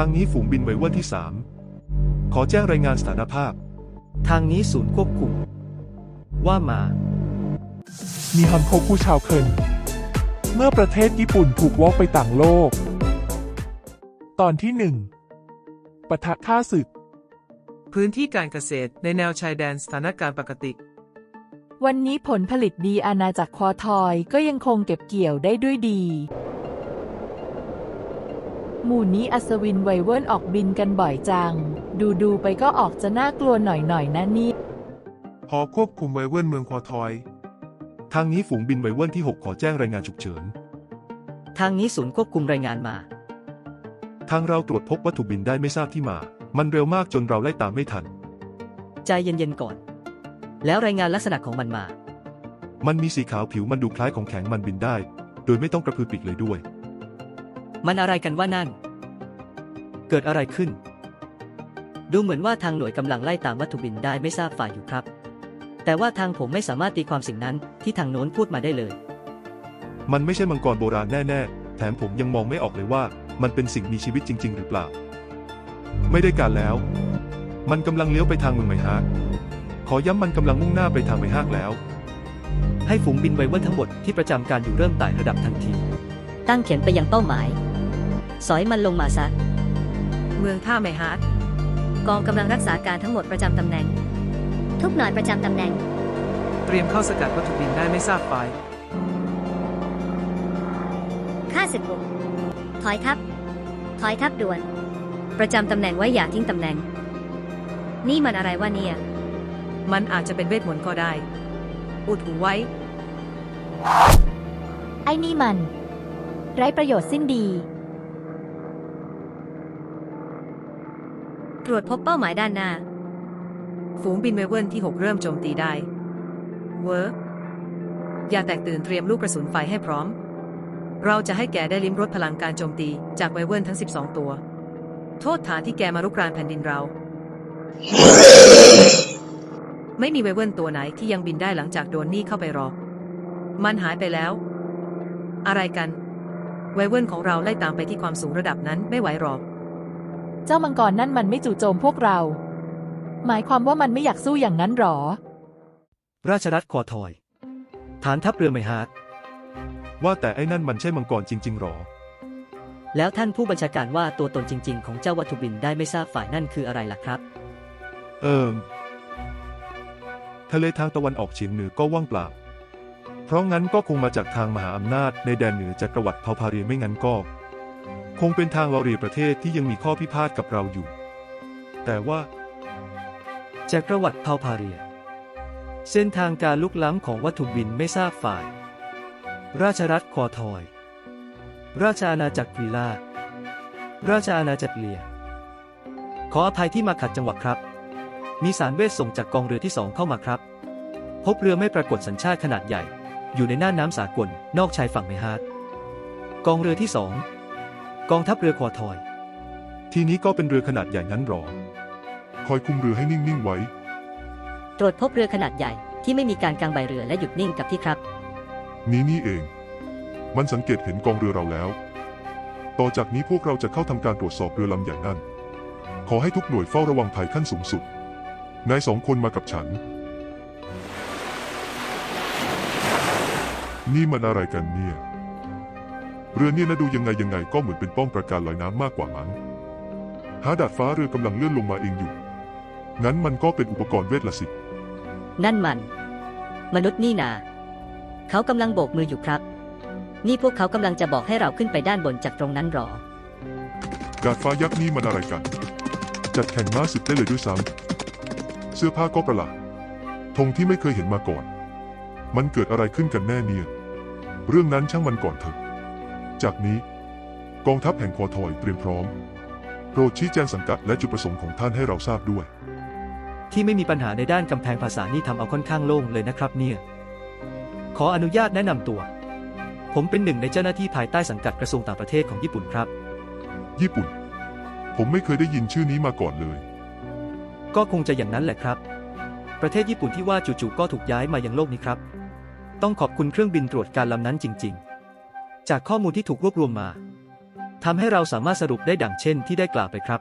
ทางนี้ฝูงบินไวเวิร์นที่สามขอแจ้งรายงานสถานภาพ ทางนี้ศูนย์ควบคุม ว่ามา มีฮันโคคูชาวเคินเมื่อประเทศญี่ปุ่นถูกวอกไปต่างโลก ตอนที่หนึ่งปะทะฆ่าศึก พื้นที่การเกษตรในแนวชายแดนสถานการณ์ปกติ วันนี้ผลผลิตดีอาณาจักรควอทอยก็ยังคงเก็บเกี่ยวได้ด้วยดี หมู่นี้อัศวินไวเวิร์นออกบินกันบ่อยจัง ดูดูๆไปก็ออกจะน่ากลัวหน่อยๆนะนี่พอควบคุมไวเวิร์นเมืองควอทอย ทางนี้ฝูงบินไวเวิร์นที่ 6 ขอแจ้งรายงานฉุกเฉิน ทางนี้ศูนย์ควบคุมรายงานมา ทางเราตรวจพบวัตถุบินได้ไม่ทราบที่มา มันเร็วมากจนเราไล่ตามไม่ทัน ใจเย็นๆก่อน แล้วรายงานลักษณะของมันมา มันมีสีขาวผิวมันดูคล้ายของแข็งมันบินได้ โดยไม่ต้องกระพือปีกเลยด้วย มันอะไรกันว่านั่น เกิดอะไรขึ้น ดูเหมือนว่าทางหน่วยกำลังไล่ตามวัตถุบินได้ไม่ทราบฝ่ายอยู่ครับ แต่ว่าทางผมไม่สามารถตีความสิ่งนั้นที่ทางโน้นพูดมาได้เลย มันไม่ใช่มังกรโบราณแน่ ๆ แถมผมยังมองไม่ออกเลยว่า มันเป็นสิ่งมีชีวิตจริง ๆ หรือเปล่า ไม่ได้การแล้ว มันกำลังเลี้ยวไปทางเมืองไมฮากขอย้ำมันกำลังมุ่งหน้าไปทางไมฮากแล้ว ให้ฝูงบินไวเวิร์นทั้งหมดที่ประจำการอยู่เริ่มไต่ระดับทันที ตั้งเข็มไปยังเป้าหมาย สอยมันลงมาซะ เมืองท่าไมฮาร์ดกองกำลังรักษาการทั้งหมดประจำตำแหน่ง ทุกหน่วยประจำตำแหน่ง เตรียมเข้าสกัดวัตถุบินได้ไม่ทราบฝ่ายค่าศึกบุกถอยทัพ ถอยทัพด่วน ประจำตำแหน่งไว้อย่าทิ้งตำแหน่ง นี่มันอะไรวะเนี่ย มันอาจจะเป็นเวทมนต์ก็ได้ อุดหูไว้ ไอ้นี่มัน ไร้ประโยชน์สิ้นดี ตรวจพบเป้าหมายด้านหน้า ฝูงบินไวเวิร์นที่ 6 เริ่มโจมตีได้ เวิร์กอย่าแตกตื่นเตรียมลูกกระสุนไฟให้พร้อม เราจะให้แกได้ลิ้มรสพลังการโจมตีจากไวเวิร์นทั้ง 12 ตัว โทษฐานที่แกมารุกรานแผ่นดินเรา ไม่มีไวเวิร์นตัวไหนที่ยังบินได้หลังจากโดนนี่เข้าไปหรอ มันหายไปแล้ว อะไรกันไวเวิร์นของเราไล่ตามไปที่ความสูงระดับนั้นไม่ไหวหรอก เจ้ามังกรนั่นมันไม่จู่โจมพวกเรา หมายความว่ามันไม่อยากสู้อย่างนั้นหรอ ราชรัฐคอทอย ฐานทัพเรือไมฮาร์ดว่าแต่ไอ้นั่นมันใช่มังกรจริง ๆหรอ แล้วท่านผู้บัญชาการว่าตัวตนจริง ๆ ของเจ้าวัตถุบินได้ไม่ทราบฝ่ายนั่นคืออะไรล่ะครับ เอิมทะเลทางตะวันออกเฉียงเหนือก็ว่างเปล่า เพราะงั้นก็คงมาจากทางมหาอำนาจในแดนเหนือจักรวรรดิเผ่าพาเรียไม่งั้นก็ คงเป็นทางวารีประเทศที่ยังมีข้อพิพาทกับเราอยู่ แต่ว่า จากประวัติเผ่าพาเรีย เส้นทางการลุกล้ำของวัตถุบินไม่ทราบฝ่าย ราชรัฐควอทอย ราชอาณาจักรกีลา ราชอาณาจักรเลีย ขออภัยที่มาขัดจังหวะครับ มีสารเวทส่งจากกองเรือที่สองเข้ามาครับ พบเรือไม่ปรากฏสัญชาติขนาดใหญ่ อยู่ในน่านน้ำสากลนอกชายฝั่งไมฮาร์ดกองเรือที่สอง กองทัพเรือควอทอย ทีนี้ก็เป็นเรือขนาดใหญ่นั้นหรอ คอยคุมเรือให้นิ่ง ๆ ไว้ ตรวจพบเรือขนาดใหญ่ที่ไม่มีการกางใบเรือและหยุดนิ่งกับที่ครับ นี้นี่เอง มันสังเกตเห็นกองเรือเราแล้ว ต่อจากนี้พวกเราจะเข้าทำการตรวจสอบเรือลำใหญ่นั่น ขอให้ทุกหน่วยเฝ้าระวังภัยขั้นสูงสุด นายสองคนมากับฉัน นี่มันอะไรกันเนี่ย เรือเนี่ยนะดูยังไงยังไงก็เหมือนเป็นป้อมประการลอยน้ำมากกว่ามั้งหาดาดฟ้าเรือกำลังเลื่อนลงมาเองอยู่ งั้นมันก็เป็นอุปกรณ์เวทละสิ นั่นมัน มนุษย์นี่นา เขากำลังโบกมืออยู่ครับ นี่พวกเขากำลังจะบอกให้เราขึ้นไปด้านบนจากตรงนั้นหรอ ดาดฟ้ายักษ์นี่มันอะไรกัน จัดแข่งม้าศึกได้เลยด้วยซ้ำเสื้อผ้าก็ประหลาดธงที่ไม่เคยเห็นมาก่อน มันเกิดอะไรขึ้นกันแน่เนี่ย เรื่องนั้นช่างมันก่อนเถอะ จากนี้กองทัพแห่งคอทอยเตรียมพร้อม โปรดชี้แจงสังกัดและจุดประสงค์ของท่านให้เราทราบด้วย ที่ไม่มีปัญหาในด้านกำแพงภาษานี่ทำเอาค่อนข้างโล่งเลยนะครับเนี่ย ขออนุญาตแนะนำตัว ผมเป็นหนึ่งในเจ้าหน้าที่ภายใต้สังกัดกระทรวงต่างประเทศของญี่ปุ่นครับ ญี่ปุ่น ผมไม่เคยได้ยินชื่อนี้มาก่อนเลย ก็คงจะอย่างนั้นแหละครับ ประเทศญี่ปุ่นที่ว่าจู่ๆก็ถูกย้ายมายังโลกนี้ครับ ต้องขอบคุณเครื่องบินตรวจการลำนั้นจริง ๆ จากข้อมูลที่ถูกรวบรวมมาทำให้เราสามารถสรุปได้ดังเช่นที่ได้กล่าวไปครับ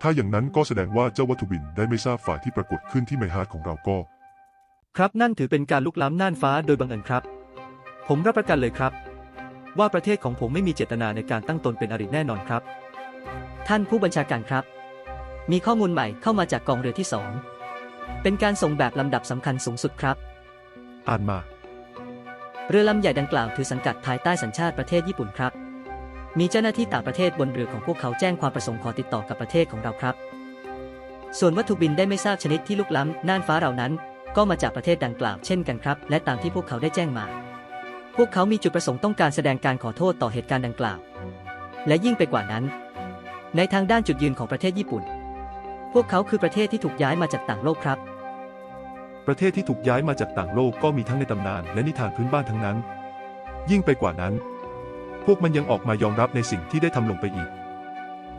ถ้าอย่างนั้นก็แสดงว่าเจ้าวัตถุบินได้ไม่ทราบฝ่ายที่ปรากฏขึ้นที่ไมฮาร์ดของเราก็ ครับนั่นถือเป็นการลุกล้ำน่านฟ้าโดยบังเอิญครับ ผมรับประกันเลยครับ ว่าประเทศของผมไม่มีเจตนาในการตั้งตนเป็นอริแน่นอนครับ ท่านผู้บัญชาการครับ มีข้อมูลใหม่เข้ามาจากกองเรือที่สองเป็นการส่งแบบลำดับสำคัญสูงสุดครับ อ่านมา เรือลำใหญ่ดังกล่าวถือสังกัดภายใต้สัญชาติประเทศญี่ปุ่นครับ มีเจ้าหน้าที่ต่างประเทศบนเรือของพวกเขาแจ้งความประสงค์ขอติดต่อกับประเทศของเราครับ ส่วนวัตถุบินได้ไม่ทราบชนิดที่ลุกล้ำน่านฟ้าเรานั้น ก็มาจากประเทศดังกล่าวเช่นกันครับ และตามที่พวกเขาได้แจ้งมา พวกเขามีจุดประสงค์ต้องการแสดงการขอโทษต่อเหตุการณ์ดังกล่าว และยิ่งไปกว่านั้น ในทางด้านจุดยืนของประเทศญี่ปุ่น พวกเขาคือประเทศที่ถูกย้ายมาจากต่างโลกครับ ประเทศที่ถูกย้ายมาจากต่างโลกก็มีทั้งในตำนานและนิทานพื้นบ้านทั้งนั้น ยิ่งไปกว่านั้น พวกมันยังออกมายอมรับในสิ่งที่ได้ทำลงไปอีก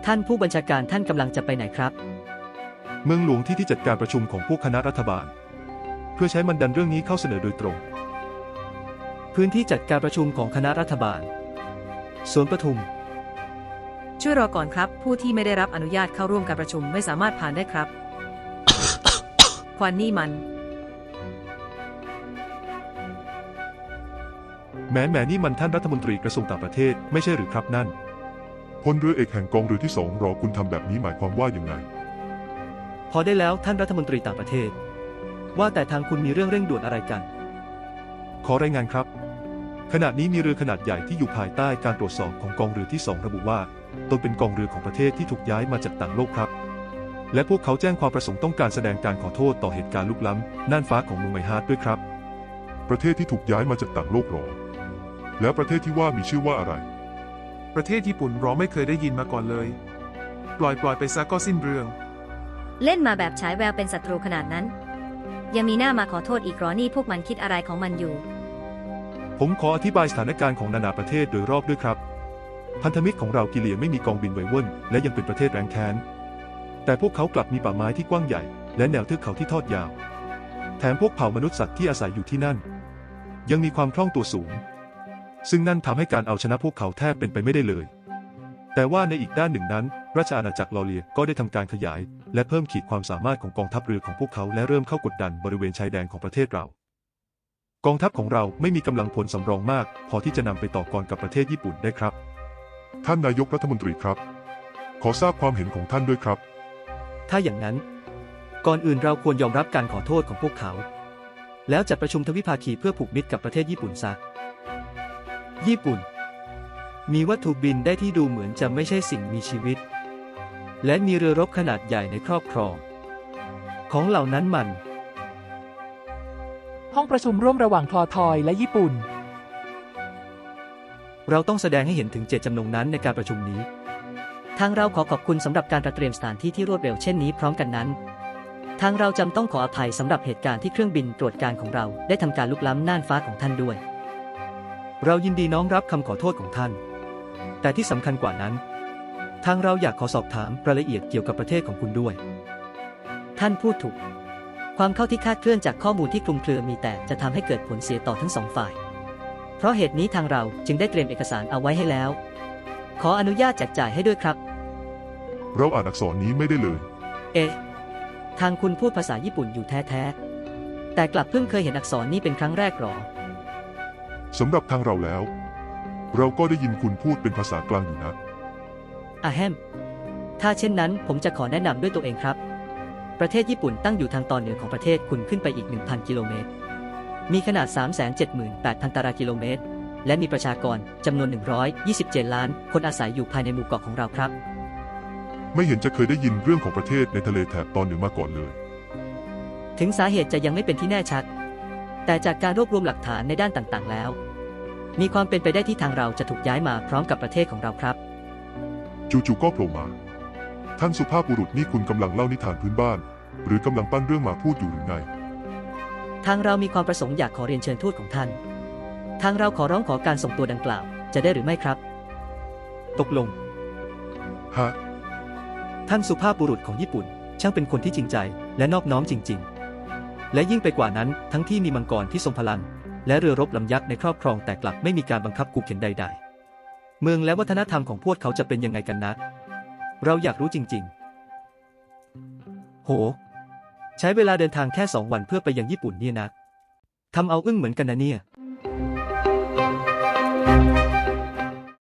ท่านผู้บัญชาการท่านกำลังจะไปไหนครับ เมืองหลวงที่ที่จัดการประชุมของพวกคณะรัฐบาล เพื่อใช้มันดันเรื่องนี้เข้าเสนอโดยตรง พื้นที่จัดการประชุมของคณะรัฐบาลสวนประทุม ช่วยรอก่อนครับ ผู้ที่ไม่ได้รับอนุญาตเข้าร่วมการประชุมไม่สามารถผ่านได้ครับ ควันนี่มัน แม้แม้นี่มันท่านรัฐมนตรีกระทรวงต่างประเทศไม่ใช่หรือครับนั่น พลเรือเอกแห่งกองเรือที่สองรอคุณทำแบบนี้หมายความว่าอย่างไง พอได้แล้วท่านรัฐมนตรีต่างประเทศ ว่าแต่ทางคุณมีเรื่องเร่งด่วนอะไรกัน ขอรายงานครับ ขณะนี้มีเรือขนาดใหญ่ที่อยู่ภายใต้การตรวจสอบของกองเรือที่สองระบุว่าตนเป็นกองเรือของประเทศที่ถูกย้ายมาจากต่างโลกครับ และพวกเขาแจ้งความประสงค์ต้องการแสดงการขอโทษต่อเหตุการณ์ลุกล้ำน่านฟ้าของเมืองไมฮาร์ดด้วยครับ ประเทศที่ถูกย้ายมาจากต่างโลกหรอ แล้วประเทศที่ว่ามีชื่อว่าอะไร ประเทศญี่ปุ่นเราไม่เคยได้ยินมาก่อนเลย ปล่อยปล่อยไปซะก็สิ้นเรื่อง เล่นมาแบบฉายแววเป็นศัตรูขนาดนั้น ยังมีหน้ามาขอโทษอีกเหรอนี่พวกมันคิดอะไรของมันอยู่ ผมขออธิบายสถานการณ์ของนานาประเทศโดยรอบด้วยครับ พันธมิตรของเรากิเลียไม่มีกองบินไวเวิลและยังเป็นประเทศแรงแค้น แต่พวกเขากลับมีป่าไม้ที่กว้างใหญ่ และแนวเทือกเขาที่ทอดยาว แถมพวกเผ่ามนุษย์สัตว์ที่อาศัยอยู่ที่นั่น ยังมีความคล่องตัวสูง ซึ่งนั่นทำให้การเอาชนะพวกเขาแทบเป็นไปไม่ได้เลย แต่ว่าในอีกด้านหนึ่งนั้น ราชอาณาจักรลอเลียก็ได้ทำการขยาย และเพิ่มขีดความสามารถของกองทัพเรือของพวกเขาและเริ่มเข้ากดดันบริเวณชายแดนของประเทศเรา กองทัพของเราไม่มีกำลังพลสำรองมาก พอที่จะนำไปต่อกรกับประเทศญี่ปุ่นได้ครับ ท่านนายกรัฐมนตรีครับ ขอทราบความเห็นของท่านด้วยครับ ถ้าอย่างนั้น ก่อนอื่นเราควรยอมรับการขอโทษของพวกเขา แล้วจัดประชุมทวิภาคีเพื่อผูกมิตรกับประเทศญี่ปุ่นซะ ญี่ปุ่น มีวัตถุบินได้ที่ดูเหมือนจะไม่ใช่สิ่งมีชีวิต และมีเรือรบขนาดใหญ่ในครอบครอง ของเหล่านั้นมัน ห้องประชุมร่วมระหว่างคลอทอยและญี่ปุ่น เราต้องแสดงให้เห็นถึงเจตจำนงนั้นในการประชุมนี้ ทางเราขอขอบคุณสำหรับการจัดเตรียมสถานที่ที่รวดเร็วเช่นนี้พร้อมกันนั้น ทางเราจำต้องขออภัยสำหรับเหตุการณ์ที่เครื่องบินตรวจการของเราได้ทำการลุกล้ำน่านฟ้าของท่านด้วย เรายินดีน้อมรับคำขอโทษของท่าน แต่ที่สำคัญกว่านั้น ทางเราอยากขอสอบถามรายละเอียดเกี่ยวกับประเทศของคุณด้วย ท่านพูดถูก ความเข้าที่คลาดเคลื่อนจากข้อมูลที่คลุมเครือมีแต่จะทำให้เกิดผลเสียต่อทั้งสองฝ่าย เพราะเหตุนี้ทางเราจึงได้เตรียมเอกสารเอาไว้ให้แล้ว ขออนุญาตแจกจ่ายให้ด้วยครับ เราอ่านอักษรนี้ไม่ได้เลย เอ๊ะทางคุณพูดภาษาญี่ปุ่นอยู่แท้ๆแต่กลับเพิ่งเคยเห็นอักษรนี้เป็นครั้งแรกหรอ สำหรับทางเราแล้ว เราก็ได้ยินคุณพูดเป็นภาษากลางอยู่นะ อาแฮม ถ้าเช่นนั้นผมจะขอแนะนำด้วยตัวเองครับ ประเทศญี่ปุ่นตั้งอยู่ทางตอนเหนือของประเทศคุณขึ้นไปอีก 1,000 กิโลเมตร มีขนาด 378,000 ตารางกิโลเมตร และมีประชากรจำนวน 127 ล้าน คนอาศัยอยู่ภายในหมู่เกาะของเราครับ ไม่เห็นจะเคยได้ยินเรื่องของประเทศในทะเลแถบตอนเหนือมาก่อนเลย ถึงสาเหตุจะยังไม่เป็นที่แน่ชัด แต่จากการรวบรวมหลักฐานในด้านต่างๆ แล้ว มีความเป็นไปได้ที่ทางเราจะถูกย้ายมาพร้อมกับประเทศของเราครับ จู่ๆก็โผล่มา ท่านสุภาพบุรุษนี่คุณกำลังเล่านิทานพื้นบ้าน หรือกำลังปั้นเรื่องมาพูดอยู่หรือไง ทางเรามีความประสงค์อยากขอเรียนเชิญทูตของท่าน ทางเราขอร้องขอการส่งตัวดังกล่าว จะได้หรือไม่ครับ ตกลง ฮะ ท่านสุภาพบุรุษของญี่ปุ่น ช่างเป็นคนที่จริงใจและนอบน้อมจริง ๆ และยิ่งไปกว่านั้นทั้งที่มีมังกรที่ทรงพลัง และเรือรบลำยักษ์ในครอบครองแต่กลับไม่มีการบังคับกูเข็นใด ๆ เมืองและวัฒนธรรมของพวกเขาจะเป็นยังไงกันนะ เราอยากรู้จริง ๆ โห ใช้เวลาเดินทางแค่สองวันเพื่อไปยังญี่ปุ่นเนี่ยนะทำเอาอึ้งเหมือนกันนะเนี่ย